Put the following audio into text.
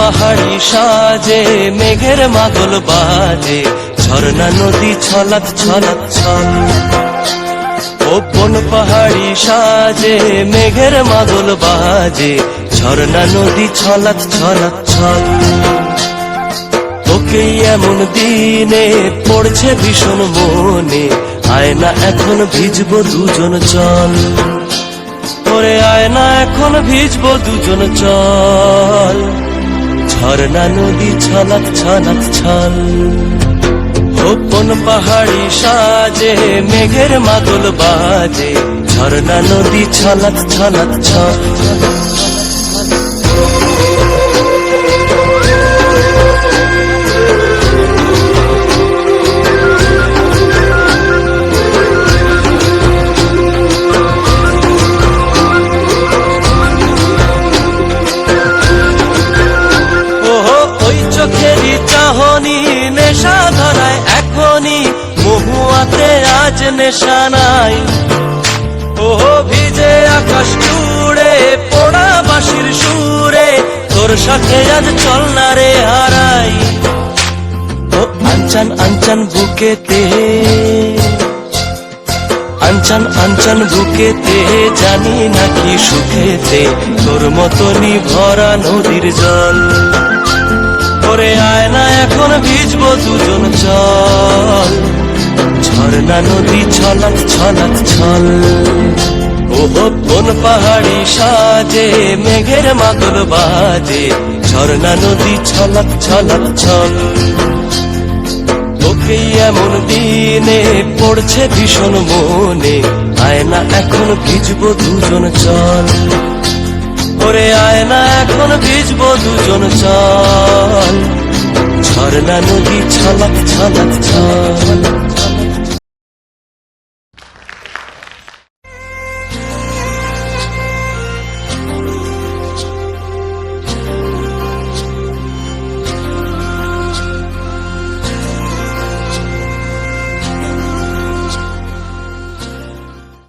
পাহাড়ি সাজে, মেঘের মাদল বাজে, ঝর্ণা, নদী ছলাৎ ছলাৎ ছল। ওপন পাহাড়ি সাজে, মেঘের মাদল বাজে, ঝর্ণা, নদী ছলাৎ ছলাৎ ছল। তোকে এমন দিনে পড়ছে ভীষণ মনে, আয়না এখন ভিজবো দুজন চল। ওরে আয়না এখন ভিজবো দুজন চল। ঝর্ণা নদী ছলক ছলক ছল। ওপন পাহাড়ি সাজে, মেঘের মাদল বাজে। ঝর্ণা নদী ছলক ছলক ছল। আজ নেশা নাই। ওহো, ভিজে আকাশ জুড়ে, পোড়া বাঁশির সুরে, তোর সাথে আজ চল না রে হারাই। ও, আনচান আনচান বুকেতে, আনচান আনচান বুকেতে, জানি নাকি সুখেতে, তোর মতনই ভরা নদীর জল। করে আয় না এখন ভিজবো দুজন চল। ঝর্ণা নদী ছলাৎ ছলাৎ ছল। ও কোন পাহাড়ি সাজে, মেঘের মাদল বাজে, ঝর্ণা নদী ছলাৎ ছলাৎ ছল। তোকে এমন দিনে পড়ছে ভীষণ মনে, আয়না এখন ভিজবো দুজন চল। ওরে আয়না এখন ভিজবো দুজন চল। ঝর্ণা নদী ছলাক ছলাক ছল।